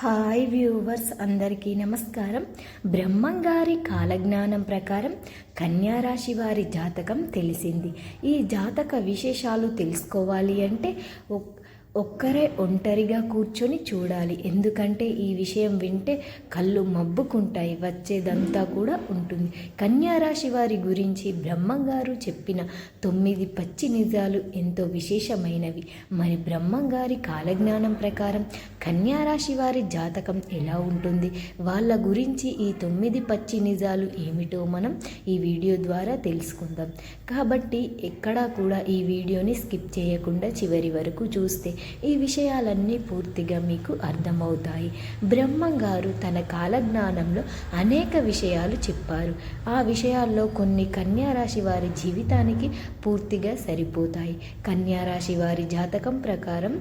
Hi viewers అందరికీ నమస్కారం. బ్రహ్మంగారి కాలజ్ఞానం ప్రకారం కన్యారాశి వారి జాతకం తెలిసింది. ఈ జాతక విశేషాలు తెలుసుకోవాలి అంటే ఒక్కరే ఒంటరిగా కూర్చొని చూడాలి. ఎందుకంటే ఈ విషయం వింటే కళ్ళు మబ్బుకుంటాయి వచ్చేదంతా కూడా ఉంటుంది. కన్యారాశి వారి గురించి బ్రహ్మంగారు చెప్పిన తొమ్మిది పచ్చి నిజాలు ఎంతో విశేషమైనవి. మరి బ్రహ్మంగారి కాలజ్ఞానం ప్రకారం కన్యారాశి వారి జాతకం ఎలా ఉంటుంది? వాళ్ళ గురించి ఈ తొమ్మిది పచ్చి నిజాలు ఏమిటో మనం ఈ వీడియో ద్వారా తెలుసుకుందాం. కాబట్టి ఎక్కడా కూడా ఈ వీడియోని స్కిప్ చేయకుండా చివరి వరకు చూస్తే ఈ విషయాలన్నీ పూర్తిగా మీకు అర్థమవుతాయి. బ్రహ్మంగారు తన కాలజ్ఞానంలో అనేక విషయాలు చెప్పారు. ఆ విషయాల్లో కొన్ని కన్యారాశి వారి జీవితానికి పూర్తిగా సరిపోతాయి. కన్యారాశి వారి జాతకం ప్రకారం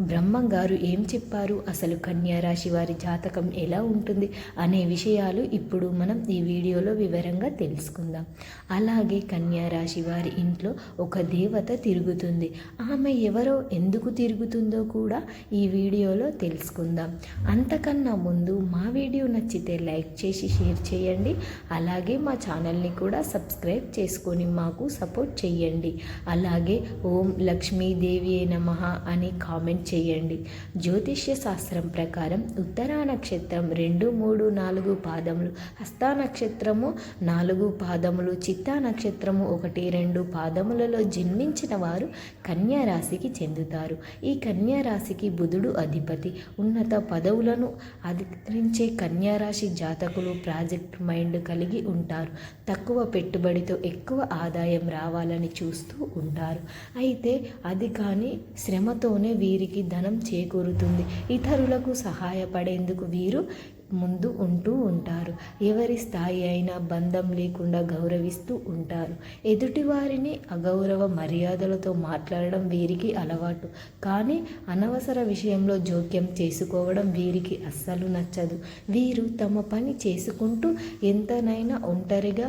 బ్రహ్మంగారు ఏం చెప్పారు? అసలు కన్యారాశి వారి జాతకం ఎలా ఉంటుంది? అనే విషయాలు ఇప్పుడు మనం ఈ వీడియోలో వివరంగా తెలుసుకుందాం. అలాగే కన్యారాశి వారి ఇంట్లో ఒక దేవత తిరుగుతుంది. ఆమె ఎవరో ఎందుకు తిరుగుతుందో కూడా ఈ వీడియోలో తెలుసుకుందాం. అంతకన్నా ముందు మా వీడియో నచ్చితే లైక్ చేసి షేర్ చేయండి. అలాగే మా ఛానల్ని కూడా సబ్స్క్రైబ్ చేసుకొని మాకు సపోర్ట్ చేయండి. అలాగే ఓం లక్ష్మీదేవి నమ అని కామెంట్ చేయండి. జ్యోతిష్య శాస్త్రం ప్రకారం ఉత్తరా నక్షత్రం రెండు మూడు నాలుగు పాదములు హస్త నక్షత్రము నాలుగు పాదములు చిత్తా నక్షత్రము ఒకటి రెండు పాదములలో జన్మించిన వారు కన్యా రాశికి చెందుతారు. ఈ కన్యా రాశికి బుధుడు అధిపతి. ఉన్నత పదవులను అధికరించే కన్యా రాశి జాతకులు ప్రాజెక్ట్ మైండ్ కలిగి ఉంటారు. తక్కువ పెట్టుబడితో ఎక్కువ ఆదాయం రావాలని చూస్తూ ఉంటారు. అయితే అది కానీ శ్రమతోనే వీరికి ధనం చేకూరుతుంది. ఇతరులకు సహాయపడేందుకు వీరు ముందు ఉంటూ ఉంటారు. ఎవరి స్థాయి అయినా బంధం లేకుండా గౌరవిస్తూ ఉంటారు. ఎదుటివారిని అగౌరవ మర్యాదలతో మాట్లాడడం వీరికి అలవాటు. కానీ అనవసర విషయంలో జోక్యం చేసుకోవడం వీరికి అస్సలు నచ్చదు. వీరు తమ పని చేసుకుంటూ ఎంతనైనా ఒంటరిగా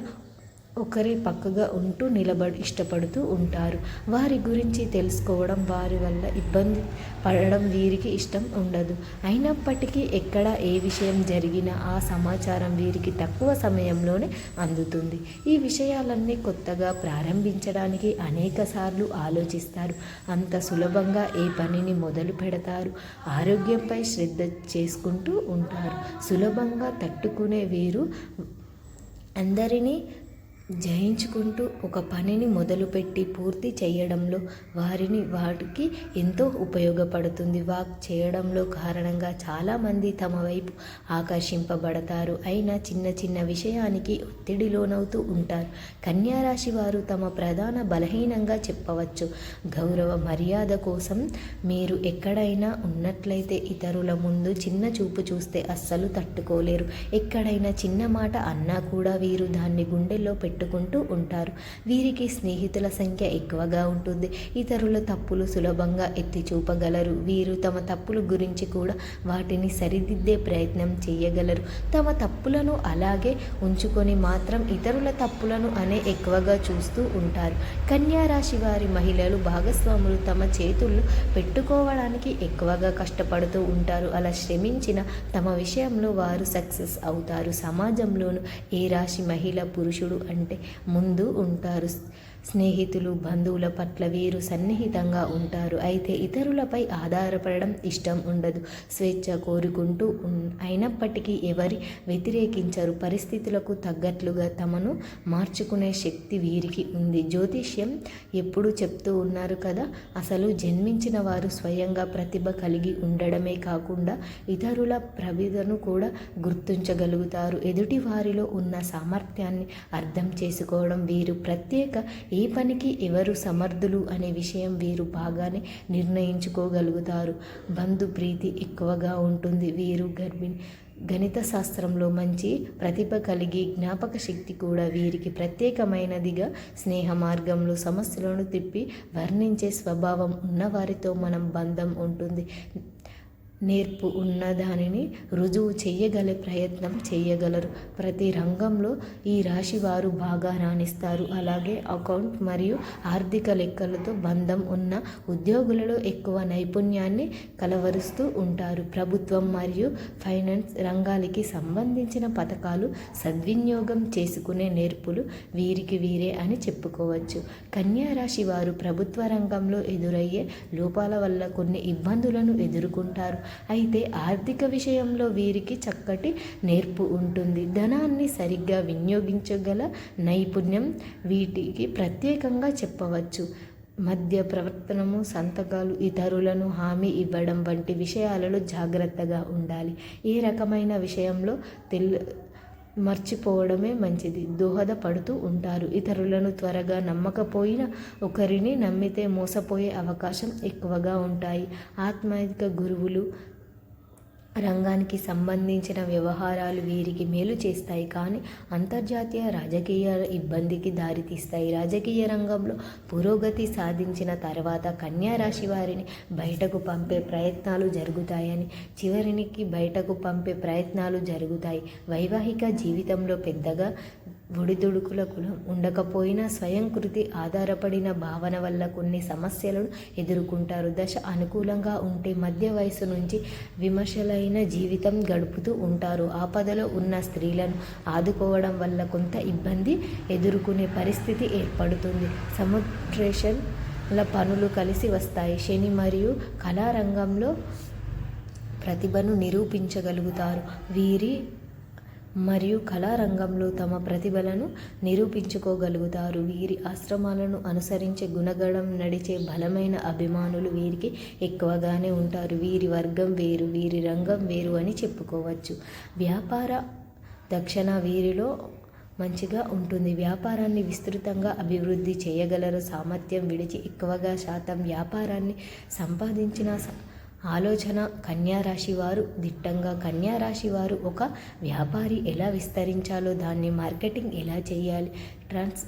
ఒకరే పక్కగా ఉంటూ నిలబడి ఇష్టపడుతూ ఉంటారు. వారి గురించి తెలుసుకోవడం వారి వల్ల ఇబ్బంది పడడం వీరికి ఇష్టం ఉండదు. అయినప్పటికీ ఎక్కడ ఏ విషయం జరిగినా ఆ సమాచారం వీరికి తక్కువ సమయంలోనే అందుతుంది. ఈ విషయాలన్నీ కొత్తగా ప్రారంభించడానికి అనేక సార్లు ఆలోచిస్తారు. అంత సులభంగా ఏ పనిని మొదలు పెడతారు? ఆరోగ్యంపై శ్రద్ధ చేసుకుంటూ ఉంటారు. సులభంగా తట్టుకునే వీరు అందరినీ జయించుకుంటూ ఒక పనిని మొదలుపెట్టి పూర్తి చేయడంలో వారిని వాటికి ఎంతో ఉపయోగపడుతుంది. వాక్ చేయడంలో కారణంగా చాలామంది తమ వైపు ఆకర్షింపబడతారు. అయినా చిన్న చిన్న విషయానికి ఒత్తిడి లోనవుతూ ఉంటారు. కన్యారాశి వారు తమ ప్రధాన బలహీనంగా చెప్పవచ్చు. గౌరవ మర్యాద కోసం మీరు ఎక్కడైనా ఉన్నట్లయితే ఇతరుల ముందు చిన్న చూపు చూస్తే అస్సలు తట్టుకోలేరు. ఎక్కడైనా చిన్న మాట అన్నా కూడా వీరు దాన్ని గుండెల్లో పెట్టుకుంటూ ఉంటారు. వీరికి స్నేహితుల సంఖ్య ఎక్కువగా ఉంటుంది. ఇతరుల తప్పులు సులభంగా ఎత్తి చూపగలరు. వీరు తమ తప్పుల గురించి కూడా వాటిని సరిదిద్దే ప్రయత్నం చేయగలరు. తమ తప్పులను అలాగే ఉంచుకొని మాత్రం ఇతరుల తప్పులను అనే ఎక్కువగా చూస్తూ ఉంటారు. కన్యా రాశి వారి మహిళలు భాగస్వాములు తమ చేతుల్లో పెట్టుకోవడానికి ఎక్కువగా కష్టపడుతూ ఉంటారు. అలా శ్రమించిన తమ విషయంలో వారు సక్సెస్ అవుతారు. సమాజంలోను ఏ రాశి మహిళ పురుషుడు అంటే ముందు ఉంటారు. స్నేహితులు బంధువుల పట్ల వీరు సన్నిహితంగా ఉంటారు. అయితే ఇతరులపై ఆధారపడడం ఇష్టం ఉండదు. స్వేచ్ఛ కోరుకుంటూ అయినప్పటికీ ఎవరి వ్యతిరేకించరు. పరిస్థితులకు తగ్గట్లుగా తమను మార్చుకునే శక్తి వీరికి ఉంది. జ్యోతిష్యం ఎప్పుడు చెప్తూ ఉన్నారు కదా అసలు జన్మించిన వారు స్వయంగా ప్రతిభ కలిగి ఉండడమే కాకుండా ఇతరుల ప్రవిధను కూడా గుర్తించగలుగుతారు. ఎదుటి వారిలో ఉన్న సామర్థ్యాన్ని అర్థం చేసుకోవడం వీరు ప్రత్యేక ఏ పనికి ఎవరు సమర్థులు అనే విషయం వీరు బాగానే నిర్ణయించుకోగలుగుతారు. బంధు ప్రీతి ఎక్కువగా ఉంటుంది. వీరు గర్భిణి గణిత శాస్త్రంలో మంచి ప్రతిభ కలిగి జ్ఞాపక శక్తి కూడా వీరికి ప్రత్యేకమైనదిగా స్నేహ మార్గంలో సమస్యలను తిప్పి వర్ణించే స్వభావం ఉన్నవారితో మనం బంధం ఉంటుంది. నేర్పు ఉన్న దానిని రుజువు చేయగలే ప్రయత్నం చేయగలరు ప్రతి రంగంలో ఈ రాశి వారు బాగా రాణిస్తారు. అలాగే అకౌంట్ మరియు ఆర్థిక లెక్కలతో బంధం ఉన్న ఉద్యోగులలో ఎక్కువ నైపుణ్యాన్ని కలవరుస్తూ ఉంటారు. ప్రభుత్వం మరియు ఫైనాన్స్ రంగాలకి సంబంధించిన పథకాలు సద్వినియోగం చేసుకునే నేర్పులు వీరికి వీరే అని చెప్పుకోవచ్చు. కన్యా రాశి వారు ప్రభుత్వ రంగంలో ఎదురయ్యే లోపాల వల్ల కొన్ని ఇబ్బందులను ఎదుర్కొంటారు. అయితే ఆర్థిక విషయంలో వీరికి చక్కటి నేర్పు ఉంటుంది. ధనాన్ని సరిగ్గా వినియోగించగల నైపుణ్యం వీటికి ప్రత్యేకంగా చెప్పవచ్చు. మధ్య ప్రవర్తనము సంతకాలు ఇతరులను హామీ ఇవ్వడం వంటి విషయాలలో జాగ్రత్తగా ఉండాలి. ఏ రకమైన విషయంలో తెల్ మర్చిపోవడమే మంచిది. దోహదపడుతూ ఉంటారు. ఇతరులను త్వరగా నమ్మకపోయినా ఒకరిని నమ్మితే మోసపోయే అవకాశం ఎక్కువగా ఉంటాయి. ఆత్మైక గురువులు రంగానికి సంబంధించిన వ్యవహారాలు వీరికి మేలు చేస్తాయి కానీ అంతర్జాతీయ రాజకీయ ఇబ్బందికి దారితీస్తాయి రాజకీయ రంగంలో పురోగతి సాధించిన తర్వాత కన్యా రాశి వారిని బయటకు పంపే ప్రయత్నాలు జరుగుతాయని చివరికి బయటకు పంపే ప్రయత్నాలు జరుగుతాయి. వైవాహిక జీవితంలో పెద్దగా ఒడిదుడుకులకు ఉండకపోయినా స్వయం కృతి ఆధారపడిన భావన వల్ల కొన్ని సమస్యలను ఎదుర్కొంటారు. దశ అనుకూలంగా ఉంటే మధ్య వయసు నుంచి విమర్శలైన జీవితం గడుపుతూ ఉంటారు. ఆపదలో ఉన్న స్త్రీలను ఆదుకోవడం వల్ల కొంత ఇబ్బంది ఎదుర్కొనే పరిస్థితి ఏర్పడుతుంది. సముద్రేషన్ల పనులు కలిసి వస్తాయి. శని మరియు కళారంగంలో ప్రతిభను నిరూపించగలుగుతారు. వీరి మరియు కళారంగంలో తమ ప్రతిభలను నిరూపించుకోగలుగుతారు. వీరి ఆశ్రమాలను అనుసరించే గుణగణం నడిచే బలమైన అభిమానులు వీరికి ఎక్కువగానే ఉంటారు. వీరి వర్గం వేరు వీరి రంగం వేరు అని చెప్పుకోవచ్చు. వ్యాపార దక్షిణ వీరిలో మంచిగా ఉంటుంది. వ్యాపారాన్ని విస్తృతంగా అభివృద్ధి చేయగలరు. సామర్థ్యం విడిచి ఎక్కువగా శాతం వ్యాపారాన్ని సంపాదించిన ఆలోచన కన్యారాశి వారు దిట్టంగా కన్యారాశి వారు ఒక వ్యాపారి ఎలా విస్తరించాలో దాన్ని మార్కెటింగ్ ఎలా చేయాలి ట్రాన్స్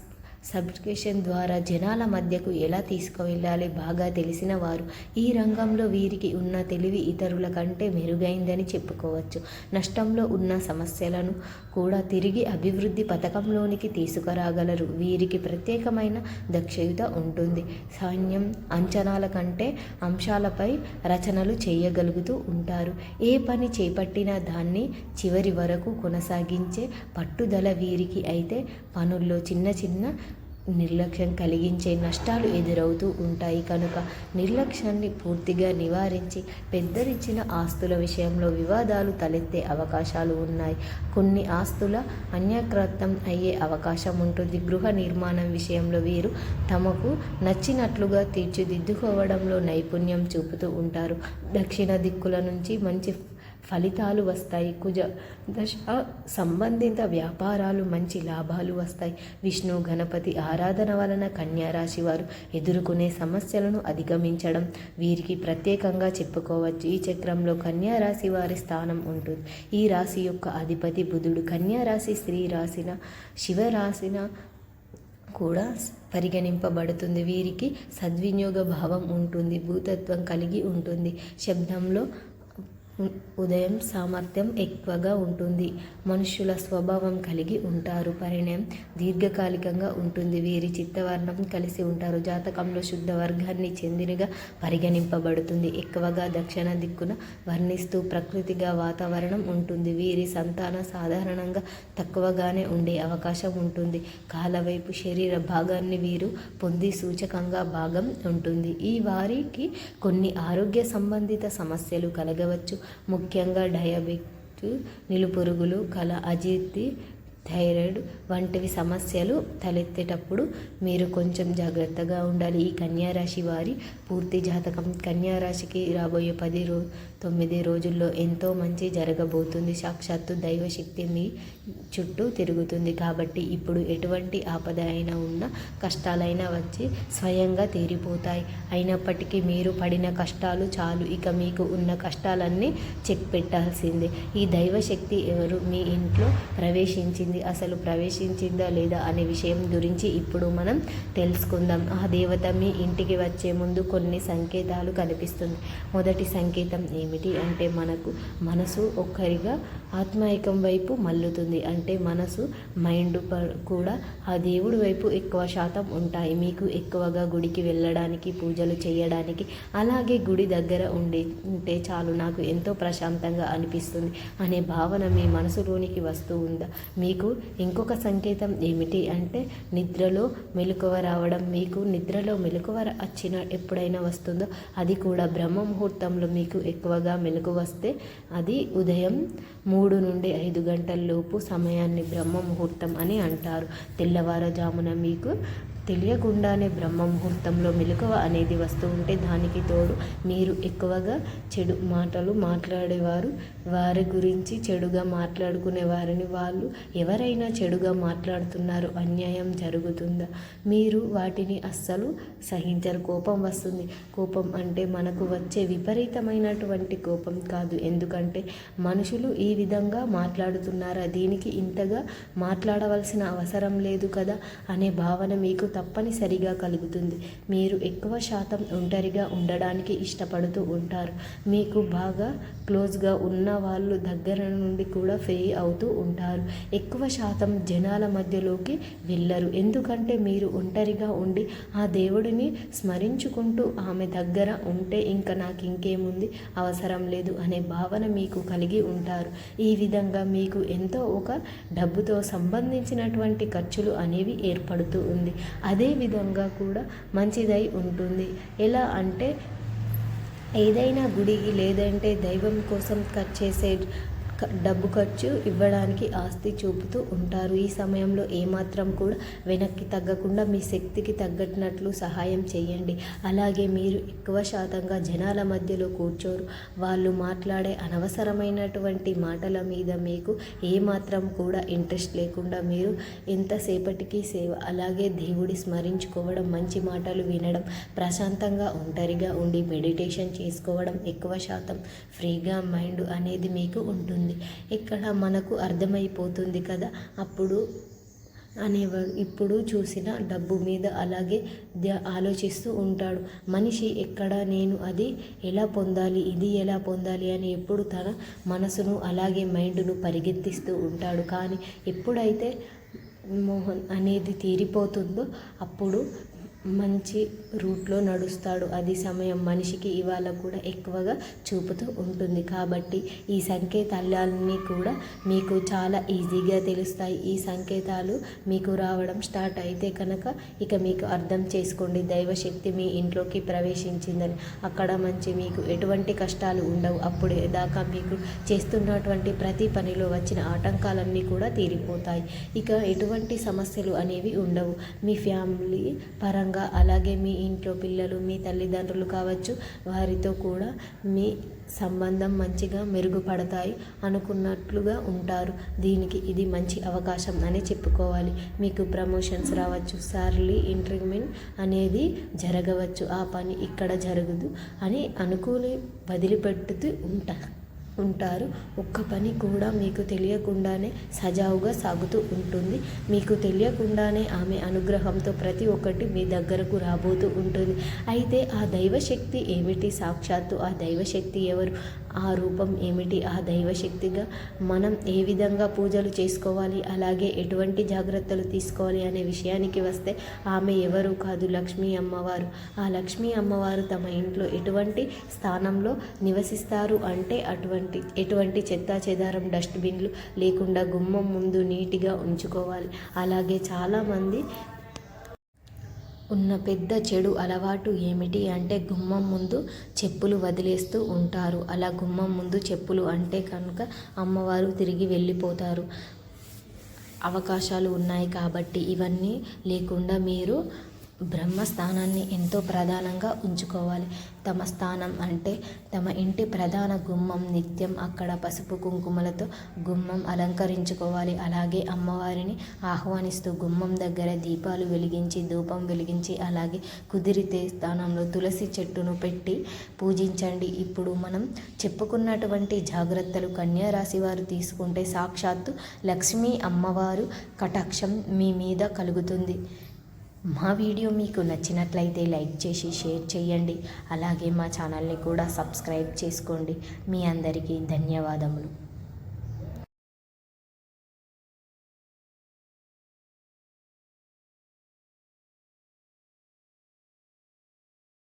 సబ్స్క్రిప్షన్ ద్వారా జనాల మధ్యకు ఎలా తీసుకువెళ్ళాలి బాగా తెలిసిన వారు. ఈ రంగంలో వీరికి ఉన్న తెలివి ఇతరుల కంటే మెరుగైందని చెప్పుకోవచ్చు. నష్టంలో ఉన్న సమస్యలను కూడా తిరిగి అభివృద్ధి పథకంలోనికి తీసుకురాగలరు. వీరికి ప్రత్యేకమైన దక్షయుత ఉంటుంది. సైన్యం అంచనాల కంటే అంశాలపై రచనలు చేయగలుగుతూ ఉంటారు. ఏ పని చేపట్టినా దాన్ని చివరి వరకు కొనసాగించే పట్టుదల వీరికి అయితే పనుల్లో చిన్న చిన్న నిర్లక్ష్యం కలిగించే నష్టాలు ఎదురవుతూ ఉంటాయి కనుక నిర్లక్ష్యాన్ని పూర్తిగా నివారించి పెద్దరిచ్చిన ఆస్తుల విషయంలో వివాదాలు తలెత్తే అవకాశాలు ఉన్నాయి. కొన్ని ఆస్తుల అన్యక్రాంతం అయ్యే అవకాశం ఉంటుంది. గృహ నిర్మాణం విషయంలో వీరు తమకు నచ్చినట్లుగా తీర్చిదిద్దుకోవడంలో నైపుణ్యం చూపుతూ ఉంటారు. దక్షిణ దిక్కుల నుంచి మంచి ఫలితాలు వస్తాయి. కుజ దశ సంబంధిత వ్యాపారాలు మంచి లాభాలు వస్తాయి. విష్ణు గణపతి ఆరాధన వలన కన్యారాశి వారు ఎదుర్కొనే సమస్యలను అధిగమించడం వీరికి ప్రత్యేకంగా చెప్పుకోవచ్చు. ఈ చక్రంలో కన్యారాశి వారి స్థానం ఉంటుంది. ఈ రాశి యొక్క అధిపతి బుధుడు కన్యారాశి స్త్రీ రాసిన శివరాసిన కూడా పరిగణింపబడుతుంది. వీరికి సద్వినియోగ భావం ఉంటుంది. భూతత్వం కలిగి ఉంటుంది. శబ్దంలో ఉదయం సామర్థ్యం ఎక్కువగా ఉంటుంది. మనుషుల స్వభావం కలిగి ఉంటారు. పరిణయం దీర్ఘకాలికంగా ఉంటుంది. వీరి చిత్తవర్ణం కలిసి ఉంటారు. జాతకంలో శుద్ధ వర్గాన్ని చెందినగా పరిగణింపబడుతుంది. ఎక్కువగా దక్షిణ దిక్కున వర్ణిస్తూ ప్రకృతిగా వాతావరణం ఉంటుంది. వీరి సంతాన సాధారణంగా తక్కువగానే ఉండే అవకాశం ఉంటుంది. కాలవైపు శరీర భాగాన్ని వీరు పొంది సూచకంగా భాగం ఉంటుంది. ఈ వారికి కొన్ని ఆరోగ్య సంబంధిత సమస్యలు కలగవచ్చు. ముఖ్యంగా డయాబెటిక్ నిలుపురుగులు కల అజీర్తి థైరాయిడ్ వంటివి సమస్యలు తలెత్తేటప్పుడు మీరు కొంచెం జాగ్రత్తగా ఉండాలి. ఈ కన్యారాశి వారి పూర్తి జాతకం కన్యారాశికి రాబోయే పది రో తొమ్మిది రోజుల్లో ఎంతో మంచి జరగబోతుంది. సాక్షాత్తు దైవశక్తి మీ చుట్టూ తిరుగుతుంది. కాబట్టి ఇప్పుడు ఎటువంటి ఆపద అయినా ఉన్న కష్టాలైనా వచ్చి స్వయంగా తీరిపోతాయి. అయినప్పటికీ మీరు పడిన కష్టాలు చాలు. ఇక మీకు ఉన్న కష్టాలన్నీ చెక్ పెట్టాల్సిందే. ఈ దైవశక్తి ఎవరు? మీ ఇంట్లో ప్రవేశించింది. అసలు ప్రవేశించిందా లేదా అనే విషయం గురించి ఇప్పుడు మనం తెలుసుకుందాం. ఆ దేవత మీ ఇంటికి వచ్చే ముందు కొన్ని సంకేతాలు కనిపిస్తుంది మొదటి సంకేతం ఏమి ఏమిటి అంటే మనకు మనసు ఒక్కరిగా ఆత్మాయికం వైపు మల్లుతుంది అంటే మనసు మైండ్ కూడా ఆ దేవుడి వైపు ఎక్కువ శాతం ఉంటాయి. మీకు ఎక్కువగా గుడికి వెళ్ళడానికి పూజలు చేయడానికి అలాగే గుడి దగ్గర ఉండి ఉంటే చాలు నాకు ఎంతో ప్రశాంతంగా అనిపిస్తుంది అనే భావన మీ మనసులోనికి వస్తూ ఉందా? మీకు ఇంకొక సంకేతం ఏమిటి అంటే నిద్రలో మెలకువ రావడం మీకు నిద్రలో మెలకువ వచ్చిన ఎప్పుడైనా వస్తుందో? అది కూడా బ్రహ్మ ముహూర్తంలో మీకు ఎక్కువ బాగా మెలకు వస్తే అది ఉదయం మూడు నుండి ఐదు గంటల లోపు సమయాన్ని బ్రహ్మ ముహూర్తం అని అంటారు. తెల్లవారుజామున మీకు తెలియకుండానే బ్రహ్మ ముహూర్తంలో మెలకువ అనేది వస్తూ ఉంటే దానికి తోడు మీరు ఎక్కువగా చెడు మాటలు మాట్లాడేవారు. వారి గురించి చెడుగా మాట్లాడుకునే వారిని వాళ్ళు ఎవరైనా చెడుగా మాట్లాడుతున్నారు. అన్యాయం జరుగుతుందా? మీరు వాటిని అస్సలు సహించరు. కోపం వస్తుంది. కోపం అంటే మనకు వచ్చే విపరీతమైనటువంటి కోపం కాదు. ఎందుకంటే మనుషులు ఈ విధంగా మాట్లాడుతున్నారా? దీనికి ఇంతగా మాట్లాడవలసిన అవసరం లేదు కదా? అనే భావన మీకు తప్పనిసరిగా కలుగుతుంది. మీరు ఎక్కువ శాతం ఒంటరిగా ఉండడానికి ఇష్టపడుతూ ఉంటారు. మీకు బాగా క్లోజ్గా ఉన్న వాళ్ళు దగ్గర నుండి కూడా ఫ్రీ అవుతూ ఉంటారు. ఎక్కువ శాతం జనాల మధ్యలోకి వెళ్ళరు. ఎందుకంటే మీరు ఒంటరిగా ఉండి ఆ దేవుడిని స్మరించుకుంటూ ఆమె దగ్గర ఉంటే ఇంకా నాకు ఇంకేముంది అవసరం లేదు అనే భావన మీకు కలిగి ఉంటారు. ఈ విధంగా మీకు ఎంతో ఒక డబ్బుతో సంబంధించినటువంటి ఖర్చులు అనేవి ఏర్పడుతూ ఉంది. అదే విధంగా కూడా మంచిదై ఉంటుంది. ఎలా అంటే ఏదైనా గుడికి లేదంటే దైవం కోసం కట్ చేసే డబ్బు ఖర్చు ఇవ్వడానికి ఆస్తి చూపుతూ ఉంటారు. ఈ సమయంలో ఏమాత్రం కూడా వెనక్కి తగ్గకుండా మీ శక్తికి తగ్గట్టినట్లు సహాయం చేయండి. అలాగే మీరు ఎక్కువ శాతంగా జనాల మధ్యలో కూర్చోరు. వాళ్ళు మాట్లాడే అనవసరమైనటువంటి మాటల మీద మీకు ఏమాత్రం కూడా ఇంట్రెస్ట్ లేకుండా మీరు ఎంతసేపటికి సేవ అలాగే దేవుడి స్మరించుకోవడం మంచి మాటలు వినడం ప్రశాంతంగా ఒంటరిగా ఉండి మెడిటేషన్ చేసుకోవడం ఎక్కువ శాతం ఫ్రీగా మైండ్ అనేది మీకు ఉంటుంది. ఇక్కడ మనకు అర్థమైపోతుంది కదా? అప్పుడు అనేవాడు ఇప్పుడు చూసిన డబ్బు మీద అలాగే ఆలోచిస్తూ ఉంటాడు. మనిషి ఎక్కడ నేను అది ఎలా పొందాలి ఇది ఎలా పొందాలి అని ఎప్పుడు తన మనసును అలాగే మైండ్ను పరిగెత్తిస్తూ ఉంటాడు. కానీ ఎప్పుడైతే మోహన్ అనేది తీరిపోతుందో అప్పుడు మంచి రూట్లో నడుస్తాడు. అది సమయం మనిషికి ఇవాళ కూడా ఎక్కువగా చూపుతూ ఉంటుంది. కాబట్టి ఈ సంకేతాలన్నీ కూడా మీకు చాలా ఈజీగా తెలుస్తాయి. ఈ సంకేతాలు మీకు రావడం స్టార్ట్ అయితే కనుక ఇక మీకు అర్థం చేసుకోండి. దైవశక్తి మీ ఇంట్లోకి ప్రవేశించిందని. అక్కడ మంచి మీకు ఎటువంటి కష్టాలు ఉండవు. అప్పుడే దాకా మీకు చేస్తున్నటువంటి ప్రతి పనిలో వచ్చిన ఆటంకాలన్నీ కూడా తీరిపోతాయి. ఇక ఎటువంటి సమస్యలు అనేవి ఉండవు. మీ ఫ్యామిలీ పరంగా అలాగే మీ ఇంట్లో పిల్లలు మీ తల్లిదండ్రులు కావచ్చు వారితో కూడా మీ సంబంధం మంచిగా మెరుగుపడతాయి అనుకున్నట్లుగా ఉంటారు. దీనికి ఇది మంచి అవకాశం అని చెప్పుకోవాలి. మీకు ప్రమోషన్స్ రావచ్చు సార్లీ ఇంక్రిమెంట్ అనేది జరగవచ్చు. ఆ పని ఇక్కడ జరగదు అని అనుకుని వదిలిపెట్టుతూ ఉంటారు ఉంటారు. ఒక్క పని కూడా మీకు తెలియకుండానే సజావుగా సాగుతూ ఉంటుంది. మీకు తెలియకుండానే ఆమె అనుగ్రహంతో ప్రతి ఒక్కటి మీ దగ్గరకు రాబోతూ ఉంటుంది. అయితే ఆ దైవశక్తి ఏమిటి? సాక్షాత్తు ఆ దైవశక్తి ఎవరు? ఆ రూపం ఏమిటి? ఆ దైవశక్తిగా మనం ఏ విధంగా పూజలు చేసుకోవాలి? అలాగే ఎటువంటి జాగ్రత్తలు తీసుకోవాలి అనే విషయానికి వస్తే ఆమె ఎవరు కాదు లక్ష్మీ అమ్మవారు. ఆ లక్ష్మీ అమ్మవారు తమ ఇంట్లో ఎటువంటి స్థానంలో నివసిస్తారు అంటే అటువంటి ఎటువంటి చెత్తా చెదారం డస్ట్బిన్లు లేకుండా గుమ్మం ముందు నీట్గా ఉంచుకోవాలి. అలాగే చాలామంది ఉన్న పెద్ద చెడు అలవాటు ఏమిటి అంటే గుమ్మం ముందు చెప్పులు వదిలేస్తూ ఉంటారు. అలా గుమ్మం ముందు చెప్పులు అంటే కనుక అమ్మవారు తిరిగి వెళ్ళిపోతారు. అవకాశాలు ఉన్నాయి కాబట్టి ఇవన్నీ లేకుండా మీరు బ్రహ్మస్థానాన్ని ఎంతో ప్రధానంగా ఉంచుకోవాలి. తమ స్థానం అంటే తమ ఇంటి ప్రధాన గుమ్మం నిత్యం అక్కడ పసుపు కుంకుమలతో గుమ్మం అలంకరించుకోవాలి. అలాగే అమ్మవారిని ఆహ్వానిస్తూ గుమ్మం దగ్గర దీపాలు వెలిగించి ధూపం వెలిగించి అలాగే కుదిరితే స్థానంలో తులసి చెట్టును పెట్టి పూజించండి. ఇప్పుడు మనం చెప్పుకున్నటువంటి జాగ్రత్తలు కన్యా రాశి వారు తీసుకుంటే సాక్షాత్తు లక్ష్మీ అమ్మవారు కటాక్షం మీ మీద కలుగుతుంది. మా వీడియో మీకు నచ్చినట్లయితే లైక్ చేసి షేర్ చేయండి. అలాగే మా ఛానల్ని కూడా సబ్స్క్రైబ్ చేసుకోండి. మీ అందరికీ ధన్యవాదములు.